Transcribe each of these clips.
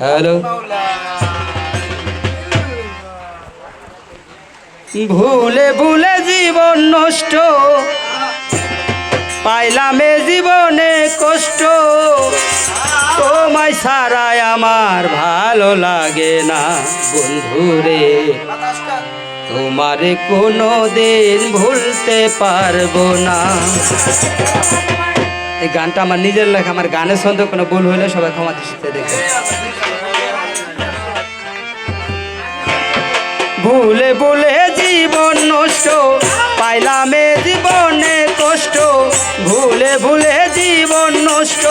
Hello. ভুলে ভুলে জীবন নষ্ট। পাইলাম এ জীবনে কষ্ট। তোমায় ছাড়াই আমার ভালো লাগে না বন্ধুরে তোমারে কোনো দিন ভুলতে পারব না। এই গানটা আমার নিজের লেখা, আমার গানের সঙ্গে কোনো ভুল হলে সবাই ক্ষমা দৃষ্টিতে দেখবে। ভুলে ভুলে জীবন নষ্ট, পাইলাম এ জীবনে কষ্ট, ভুলে ভুলে জীবন নষ্ট,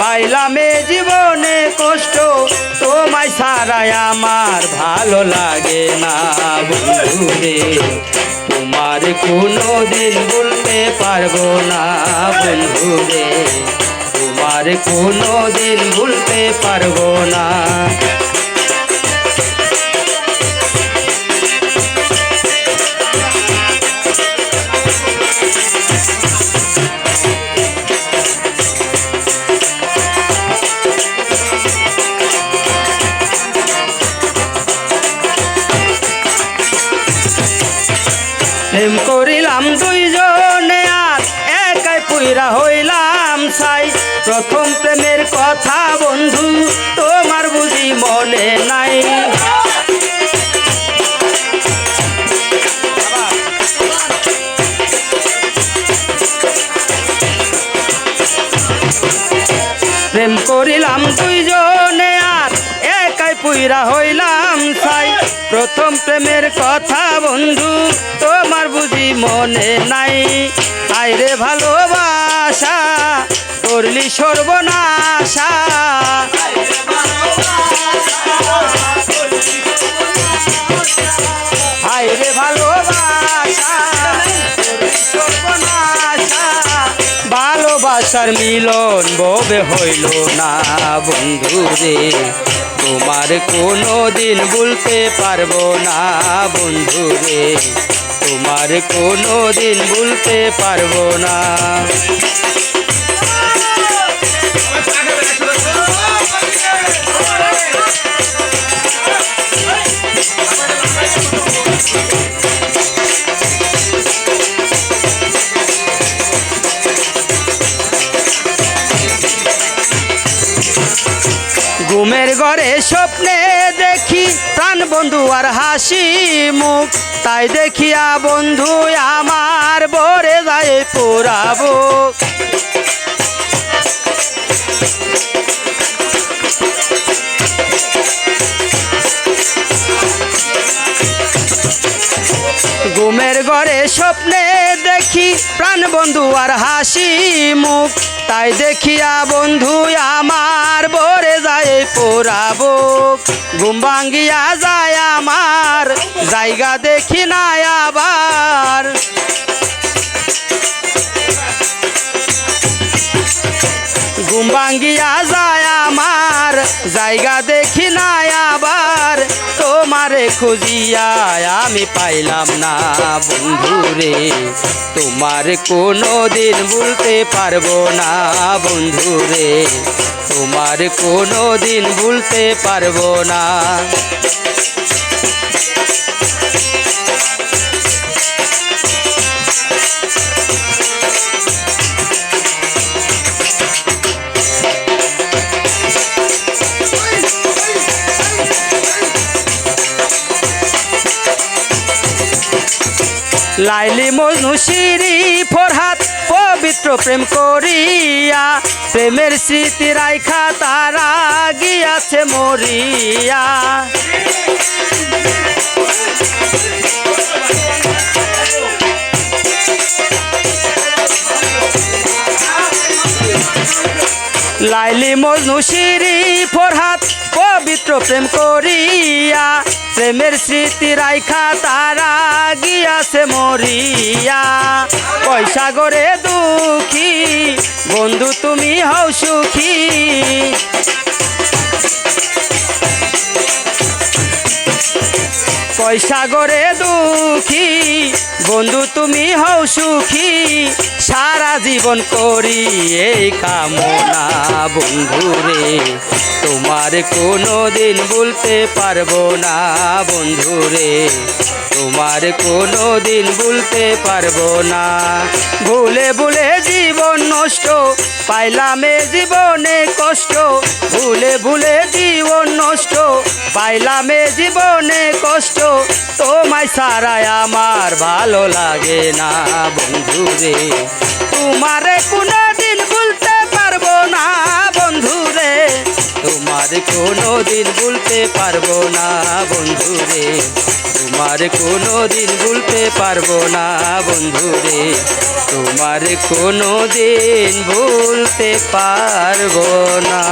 পাইলাম এ জীবনে কষ্ট, তোমায় ছাড়াই আমার ভালো লাগে না বন্ধুরে তোমার কোনো দিন বলতে পারব না বন্ধুরে তোমার কোনো দিন ভুলতে পারব না। প্রথম প্রেমের কথা বন্ধু, তোমার বুঝি মনে নাই। প্রেম করিলাম দুইজনে আর একাই পুইরা হইলাম সাই। প্রথম প্রেমের কথা বন্ধু, তোমার বুঝি মনে নাই। আইরে ভালোবাসা করলি সর্বনাশা। আইরে ভালোবাসা ভালোবাসার মিলন ববে হইল না বন্ধু রে। তোমার কোনো দিন ভুলতে পারব না বন্ধু রে। তোমার কোনো দিন ভুলতে পারব না। ঘুমের ঘরে স্বপ্নে দেখি প্রাণ বন্ধু আর হাসি মুখ। তাই দেখিয়া বন্ধু, আমার বরে যায় পোড়াবো ঘুমের ঘরে স্বপ্নে দেখি প্রাণ বন্ধু আর হাসি মুখ। তাই দেখিয়া বন্ধু, আমার বরে পোড়াবো। ঘুম ভাঙ্গিয়া যায় আমার জায়গা দেখি না আবার। ঘুম ভাঙ্গিয়া যায় জায়গা দেখি না আবার, তোমারে খুঁজিয়া আমি পাইলাম না। বন্ধুরে তোমার কোনো দিন ভুলতে পারব না। বন্ধুরে তোমার কোনো দিন ভুলতে পারব না। লাইলি মজনু শিরি ফরহাত পবিত্র প্রেম করিয়া, প্রেমের স্মৃতি রাইখা তারা গিয়াছে মরিয়া। লাইলি মজনু শিরি প্রেম করিয়া, প্রেমের স্মৃতি রাইখা তারা গিয়াছে মরিয়া। পয়সা গড়ে দুঃখী, বন্ধু তুমি হও সুখী। পয়সা গড়ে দুঃখী। বন্ধু, তুমি হও সুখী। সারা জীবন করি এই কামনা। বন্ধু রে, তোমার কোনো দিন ভুলতে পারব না। বন্ধু রে, তোমার কোনো দিন ভুলতে পারব না। ভুলে ভুলে জীবন নষ্ট, পাইলাম জীবনে কষ্ট। ভুলে ভুলে জীবন নষ্ট, পাইলাম জীবনে কষ্ট। তোমায় সারায় আমার ভালো লাগে না, বন্ধু রে। তোমারে কোনো দিন ভুলতে পারব না, বন্ধু রে। তোমার কোনো দিন ভুলতে পারব না, বন্ধু রে। তোমার কোনো দিন ভুলতে পারব না, বন্ধু রে। তোমার কোনো দিন ভুলতে পারব না।